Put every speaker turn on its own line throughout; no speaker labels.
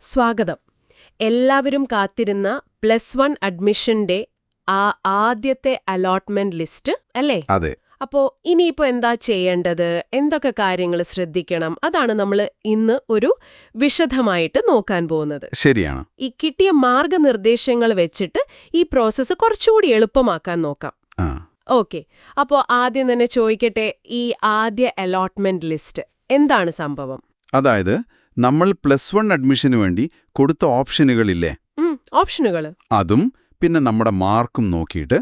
സ്വാഗതം. എല്ലാവരും കാത്തിരുന്ന പ്ലസ് വൺ അഡ്മിഷന്റെ ആ ആദ്യത്തെ അലോട്ട്മെന്റ് ലിസ്റ്റ് അല്ലേ?
അതെ.
അപ്പോ ഇനിയിപ്പോ എന്താ ചെയ്യേണ്ടത്? എന്തൊക്കെ കാര്യങ്ങൾ ശ്രദ്ധിക്കണം? അതാണ് നമ്മൾ ഇന്ന് ഒരു വിശദമായിട്ട് നോക്കാൻ പോകുന്നത്.
ശരിയാണ്.
ഈ കിട്ടിയ മാർഗനിർദ്ദേശങ്ങൾ വെച്ചിട്ട് ഈ പ്രോസസ്സ് കുറച്ചുകൂടി എളുപ്പമാക്കാൻ നോക്കാം. ഓക്കെ. അപ്പോ ആദ്യം തന്നെ ചോദിക്കട്ടെ ഈ ആദ്യ അലോട്ട്മെന്റ് ലിസ്റ്റ് എന്താണ് സംഭവം?
അതായത് നമ്മൾ പ്ലസ് വൺ അഡ്മിഷന് വേണ്ടി കൊടുത്ത ഓപ്ഷനുകളില്ലേ?
ഓപ്ഷനുകൾ
അതും പിന്നെ നമ്മുടെ മാർക്കും നോക്കിയിട്ട്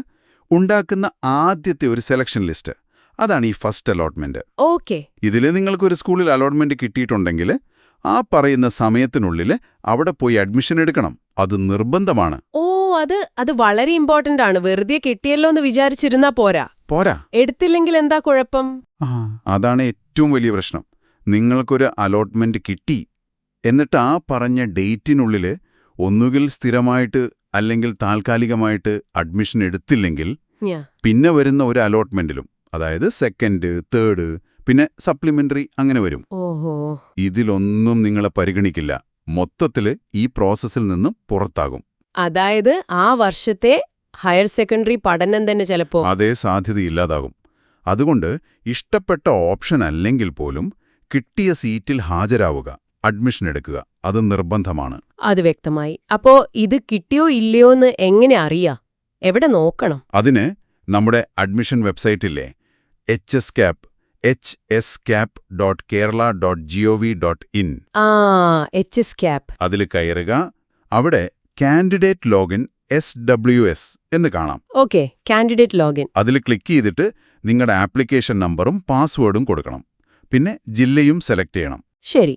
ഉണ്ടാക്കുന്ന ആദ്യത്തെ ഒരു സെലക്ഷൻ ലിസ്റ്റ് അതാണ് ഈ ഫസ്റ്റ് അലോട്ട്മെന്റ്
ഓക്കെ.
ഇതിൽ നിങ്ങൾക്കൊരു സ്കൂളിൽ അലോട്ട്മെന്റ് കിട്ടിയിട്ടുണ്ടെങ്കിൽ ആ പറയുന്ന സമയത്തിനുള്ളിൽ അവിടെ പോയി അഡ്മിഷൻ എടുക്കണം. അത് നിർബന്ധമാണ്.
ഓ അത് അത് വളരെ ഇമ്പോർട്ടന്റ് ആണ്. വെറുതെ കിട്ടിയല്ലോ എന്ന് വിചാരിച്ചിരുന്നാ പോരാ.
പോരാ.
എടുത്തില്ലെങ്കിൽ എന്താ കുഴപ്പം?
അതാണ് ഏറ്റവും വലിയ പ്രശ്നം. നിങ്ങൾക്കൊരു അലോട്ട്മെന്റ് കിട്ടി. എന്നിട്ട് ആ പറഞ്ഞ ഡേറ്റിനുള്ളിൽ ഒന്നുകിൽ സ്ഥിരമായിട്ട് അല്ലെങ്കിൽ താൽക്കാലികമായിട്ട് അഡ്മിഷൻ എടുത്തില്ലെങ്കിൽ പിന്നെ വരുന്ന ഒരു അലോട്ട്മെന്റിലും അതായത് സെക്കൻഡ് തേർഡ് പിന്നെ സപ്ലിമെന്ററി അങ്ങനെ വരും. ഇതിലൊന്നും നിങ്ങളെ പരിഗണിക്കില്ല. മൊത്തത്തിൽ ഈ പ്രോസസ്സിൽ നിന്നും പുറത്താകും.
അതായത് ആ വർഷത്തെ ഹയർ സെക്കൻഡറി പഠനം തന്നെ ചിലപ്പോൾ
അതേ സാധ്യത ഇല്ലാതാകും അതുകൊണ്ട് ഇഷ്ടപ്പെട്ട ഓപ്ഷൻ അല്ലെങ്കിൽ പോലും കിട്ടിയ സീറ്റിൽ ഹാജരാവുക അഡ്മിഷൻ എടുക്കുക അത് നിർബന്ധമാണ്.
അത് വ്യക്തമായി. അപ്പോ ഇത് കിട്ടിയോ ഇല്ലയോ എന്ന് എങ്ങനെ അറിയാ? എവിടെ നോക്കണം?
അതിന് നമ്മുടെ admission വെബ്സൈറ്റില്ലേ H S cap H S cap dot Kerala dot G O V dot in
ആ എച്ച് എസ് ക്യാപ്
അതിൽ കയറുക. അവിടെ candidate login S W S എന്ന് കാണാം.
ഓക്കെ കാൻഡിഡേറ്റ് ലോഗിൻ
അതിൽ ക്ലിക്ക് ചെയ്തിട്ട് നിങ്ങളുടെ ആപ്ലിക്കേഷൻ നമ്പറും പാസ്വേഡും കൊടുക്കണം. പിന്നെ ജില്ലയും സെലക്ട് ചെയ്യണം.
ശരി.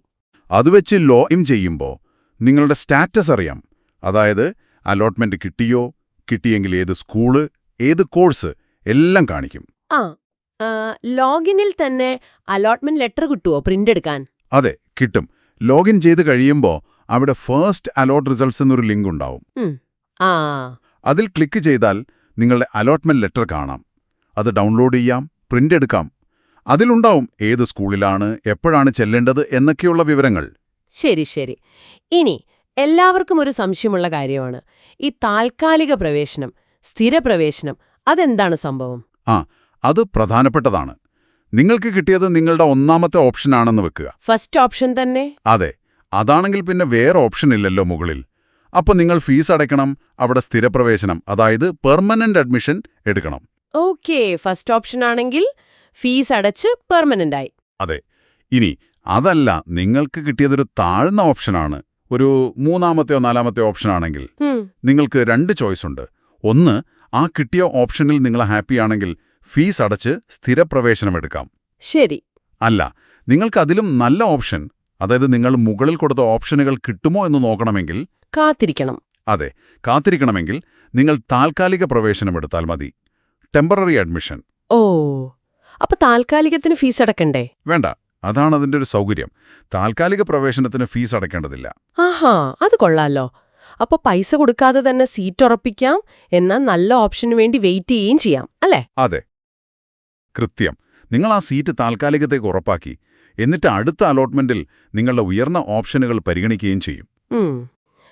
അത് വെച്ച് ഇൻ ചെയ്യുമ്പോൾ നിങ്ങളുടെ സ്റ്റാറ്റസ് അറിയാം. അതായത് അലോട്ട്മെന്റ് കിട്ടിയോ കിട്ടിയെങ്കിൽ ഏത് സ്കൂൾ ഏത് കോഴ്സ് എല്ലാം കാണിക്കും.
ആ ലോഗിനിൽ തന്നെ അലോട്ട്മെന്റ് ലെറ്റർ കിട്ടുവോ പ്രിന്റ് എടുക്കാൻ?
അതെ കിട്ടും. ലോഗിൻ ചെയ്ത് കഴിയുമ്പോൾ അവിടെ ഫസ്റ്റ് അലോട്ട് റിസൾട്ട്സ് എന്നൊരു ലിങ്ക് ഉണ്ടാവും. അതിൽ ക്ലിക്ക് ചെയ്താൽ നിങ്ങളുടെ അലോട്ട്മെന്റ് ലെറ്റർ കാണാം. അത് ഡൗൺലോഡ് ചെയ്യാം പ്രിന്റ് എടുക്കാം. അതിലുണ്ടാവും ഏത് സ്കൂളിലാണ് എപ്പോഴാണ് ചെല്ലേണ്ടത് എന്നൊക്കെയുള്ള വിവരങ്ങൾ.
ശരി ശരി. ഇനി എല്ലാവർക്കും ഒരു സംശയമുള്ള കാര്യമാണ്. ഈ താൽക്കാലിക പ്രവേശനം സ്ഥിരപ്രവേശനം അതെന്താണ് സംഭവം?
ആ അത് പ്രധാനപ്പെട്ടതാണ്. നിങ്ങൾക്ക് കിട്ടിയത് നിങ്ങളുടെ ഒന്നാമത്തെ ഓപ്ഷനാണെന്ന് വെക്കുക.
ഫസ്റ്റ് ഓപ്ഷൻ തന്നെ?
അതെ അതാണെങ്കിൽ പിന്നെ വേറെ ഓപ്ഷൻ ഇല്ലല്ലോ മുകളിൽ. അപ്പോൾ നിങ്ങൾ ഫീസ് അടയ്ക്കണം അവിടെ സ്ഥിരപ്രവേശനം അതായത് പെർമനന്റ് അഡ്മിഷൻ എടുക്കണം.
ഓക്കെ ഫസ്റ്റ് ഓപ്ഷൻ ആണെങ്കിൽ ഫീസ് അടച്ച് പെർമനന്റ് ആയി
അതെ. ഇനി അതല്ല നിങ്ങൾക്ക് കിട്ടിയതൊരു താഴ്ന്ന ഓപ്ഷനാണ്. ഒരു മൂന്നാമത്തെയോ നാലാമത്തെയോ ഓപ്ഷനാണെങ്കിൽ
ആണെങ്കിൽ
നിങ്ങൾക്ക് രണ്ട് ചോയ്സ് ഉണ്ട് ഒന്ന് ആ കിട്ടിയ ഓപ്ഷനിൽ നിങ്ങൾ ഹാപ്പിയാണെങ്കിൽ ഫീസ് അടച്ച് സ്ഥിരപ്രവേശനം എടുക്കാം.
ശരി.
അല്ല നിങ്ങൾക്ക് അതിലും നല്ല ഓപ്ഷൻ അതായത് നിങ്ങൾ മുകളിൽ കൊടുത്ത ഓപ്ഷനുകൾ കിട്ടുമോ എന്ന് നോക്കണമെങ്കിൽ
കാത്തിരിക്കണം.
അതെ കാത്തിരിക്കണമെങ്കിൽ നിങ്ങൾ താൽക്കാലിക പ്രവേശനം എടുത്താൽ മതി. Temporary admission.
ഓ. അപ്പൊ താൽക്കാലികത്തിന് ഫീസ് അടക്കണ്ടേ?
വേണ്ട. അതാണ് അതിന്റെ ഒരു സൗകര്യം. താൽക്കാലിക പ്രവേശനത്തിന് ഫീസ് അടക്കേണ്ടതില്ല.
ആഹാ അത് കൊള്ളാലോ. അപ്പൊ പൈസ കൊടുക്കാതെ തന്നെ സീറ്റ് ഉറപ്പിക്കാം എന്നാൽ നല്ല ഓപ്ഷന് വേണ്ടി വെയിറ്റ് ചെയ്യുകയും ചെയ്യാം അല്ലേ?
അതെ. കൃത്യം. നിങ്ങൾ ആ സീറ്റ് താൽക്കാലികത്തേക്ക് ഉറപ്പാക്കി. എന്നിട്ട് അടുത്ത അലോട്ട്മെന്റിൽ നിങ്ങളുടെ ഉയർന്ന ഓപ്ഷനുകൾ പരിഗണിക്കുകയും ചെയ്യും.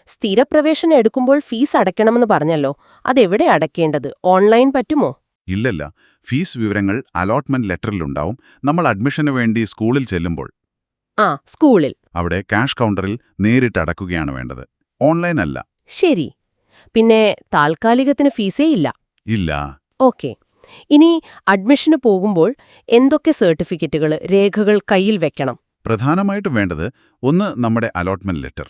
സ്ഥിരപ്രവേശനം എടുക്കുമ്പോൾ ഫീസ് അടയ്ക്കണമെന്ന് പറഞ്ഞല്ലോ. അതെവിടെ അടയ്ക്കേണ്ടത് ഓൺലൈൻ പറ്റുമോ?
ഇല്ലല്ല. ഫീസ് വിവരങ്ങൾ അലോട്ട്മെന്റ് ലെറ്ററിലുണ്ടാവും. നമ്മൾ അഡ്മിഷന് വേണ്ടി സ്കൂളിൽ ചെല്ലുമ്പോൾ
ആ സ്കൂളിൽ.
അവിടെ ക്യാഷ് കൗണ്ടറിൽ നേരിട്ട് അടക്കുകയാണ് വേണ്ടത്. ഓൺലൈൻ അല്ല.
ശരി. പിന്നെ താൽക്കാലികത്തിന് ഫീസേ ഇല്ല.
ഇല്ല.
ഓക്കെ. ഇനി അഡ്മിഷന് പോകുമ്പോൾ എന്തൊക്കെ സർട്ടിഫിക്കറ്റുകൾ രേഖകൾ കയ്യിൽ വെക്കണം?
പ്രധാനമായിട്ടും വേണ്ടത് ഒന്ന് നമ്മുടെ അലോട്ട്മെന്റ് ലെറ്റർ.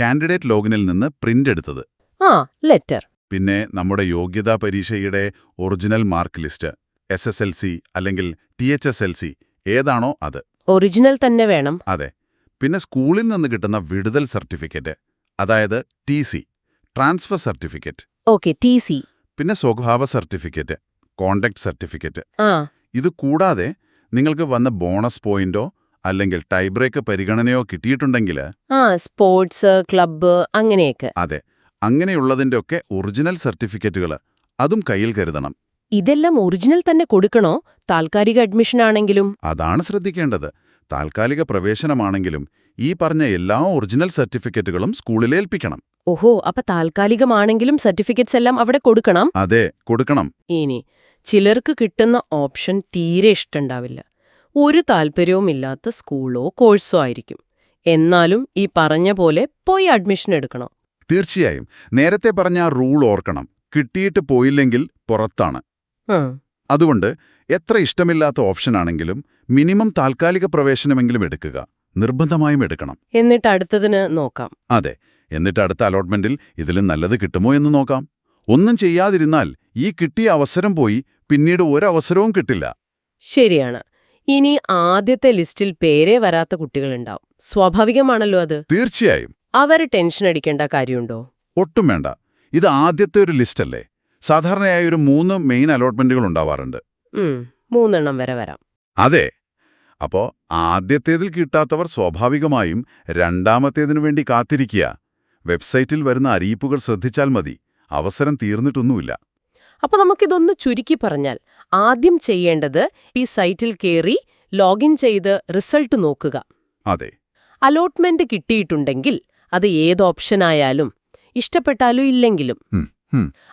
കാൻഡിഡേറ്റ് ലോഗിനിൽ നിന്ന് പ്രിന്റ് എടുത്തത്.
ആ ലെറ്റർ.
പിന്നെ നമ്മുടെ യോഗ്യതാ പരീക്ഷയുടെ original mark list. S S L C അല്ലെങ്കിൽ T H S L C ഏതാണോ അത്.
ഒറിജിനൽ തന്നെ വേണം.
അതെ. പിന്നെ സ്കൂളിൽ നിന്ന് കിട്ടുന്ന വിടുതൽ സർട്ടിഫിക്കറ്റ് അതായത് T C transfer certificate
okay T C
പിന്നെ സ്വഭാവ സർട്ടിഫിക്കറ്റ് കോണ്ടാക്ട് സർട്ടിഫിക്കറ്റ് ഇത് കൂടാതെ നിങ്ങൾക്ക് വന്ന ബോണസ് പോയിന്റോ അല്ലെങ്കിൽ ടൈബ്രേക്ക് പരിഗണനയോ കിട്ടിയിട്ടുണ്ടെങ്കിൽ
ആ സ്പോർട്സ് ക്ലബ്ബ് അങ്ങനെയൊക്കെ.
അതെ. അങ്ങനെയുള്ളതിന്റെ ഒക്കെ ഒറിജിനൽ സർട്ടിഫിക്കറ്റുകൾ അതും കയ്യിൽ കരുതണം.
ഇതെല്ലാം ഒറിജിനൽ തന്നെ കൊടുക്കണോ? താൽക്കാലിക അഡ്മിഷൻ ആണെങ്കിലും.
അതാണ് ശ്രദ്ധിക്കേണ്ടത്. താൽക്കാലിക പ്രവേശനമാണെങ്കിലും ഈ പറഞ്ഞ എല്ലാ ഒറിജിനൽ സർട്ടിഫിക്കറ്റുകളും സ്കൂളിൽ ഏൽപ്പിക്കണം.
ഓഹോ അപ്പൊ താൽക്കാലികമാണെങ്കിലും സർട്ടിഫിക്കറ്റ്സ് എല്ലാം അവിടെ കൊടുക്കണം?
അതെ കൊടുക്കണം.
ഇനി ചിലർക്ക് കിട്ടുന്ന ഓപ്ഷൻ തീരെ ഇഷ്ടണ്ടാവില്ല. ഒരു താല്പര്യവുമില്ലാത്ത സ്കൂളോ കോഴ്സോ ആയിരിക്കും. എന്നാലും ഈ പറഞ്ഞ പോലെ പോയി അഡ്മിഷൻ എടുക്കണം.
തീർച്ചയായും. നേരത്തെ പറഞ്ഞ റൂൾ ഓർക്കണം. കിട്ടിയിട്ട് പോയില്ലെങ്കിൽ പുറത്താണ്. അതുകൊണ്ട് എത്ര ഇഷ്ടമില്ലാത്ത ഓപ്ഷനാണെങ്കിലും മിനിമം താൽക്കാലിക പ്രവേശനമെങ്കിലും എടുക്കുക. നിർബന്ധമായും എടുക്കണം.
എന്നിട്ട് അടുത്തതിന് നോക്കാം.
അതെ. എന്നിട്ട് അടുത്ത അലോട്ട്മെന്റിൽ ഇതിലും നല്ലത് കിട്ടുമോ എന്ന് നോക്കാം. ഒന്നും ചെയ്യാതിരുന്നാൽ ഈ കിട്ടിയ അവസരം പോയി പിന്നീട് ഒരവസരവും കിട്ടില്ല.
ശരിയാണ്. ഇനി ആദ്യത്തെ ലിസ്റ്റിൽ പേരെ വരാത്ത കുട്ടികളുണ്ടാവും. സ്വാഭാവികമാണല്ലോ അത്.
തീർച്ചയായും.
അവർ ടെൻഷൻ അടിക്കേണ്ട കാര്യമുണ്ടോ?
ഒട്ടും വേണ്ട. ഇത് ആദ്യത്തെ ഒരു ലിസ്റ്റല്ലേ? സാധാരണയായി ഒരു മൂന്ന് മെയിൻ അലോട്ട്മെന്റുകൾ ഉണ്ടാവാറുണ്ട്.
മൂന്നെണ്ണം വരെ വരാം.
അതെ. അപ്പോ ആദ്യത്തേതിൽ കിട്ടാത്തവർ സ്വാഭാവികമായും രണ്ടാമത്തേതിനു വേണ്ടി കാത്തിരിക്കുക. വെബ്സൈറ്റിൽ വരുന്ന അറിയിപ്പുകൾ ശ്രദ്ധിച്ചാൽ മതി. അവസരം തീർന്നിട്ടൊന്നുമില്ല.
അപ്പൊ നമുക്കിതൊന്ന് ചുരുക്കി പറഞ്ഞാൽ ആദ്യം ചെയ്യേണ്ടത് ഈ സൈറ്റിൽ കയറി ലോഗിൻ ചെയ്ത് റിസൾട്ട് നോക്കുക.
അതെ.
അലോട്ട്മെന്റ് കിട്ടിയിട്ടുണ്ടെങ്കിൽ അത് ഏത് ഓപ്ഷനായാലും ഇഷ്ടപ്പെട്ടാലും ഇല്ലെങ്കിലും.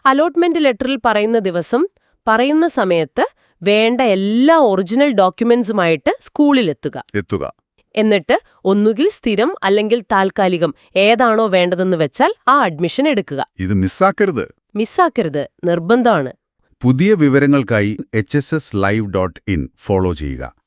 അലോട്ട്മെന്റ് ലെറ്ററിൽ പറയുന്ന ദിവസം പറയുന്ന സമയത്ത് വേണ്ട എല്ലാ ഒറിജിനൽ ഡോക്യുമെന്റ്സുമായിട്ട് സ്കൂളിലെത്തുക.
എത്തുക.
എന്നിട്ട് ഒന്നുകിൽ സ്ഥിരം അല്ലെങ്കിൽ താൽക്കാലികം ഏതാണോ വേണ്ടതെന്ന് വെച്ചാൽ ആ അഡ്മിഷൻ എടുക്കുക.
ഇത് മിസ്സാക്കരുത്.
മിസ്സാക്കരുത്. നിർബന്ധമാണ്.
പുതിയ വിവരങ്ങൾക്കായി H S S live dot in follow ചെയ്യുക.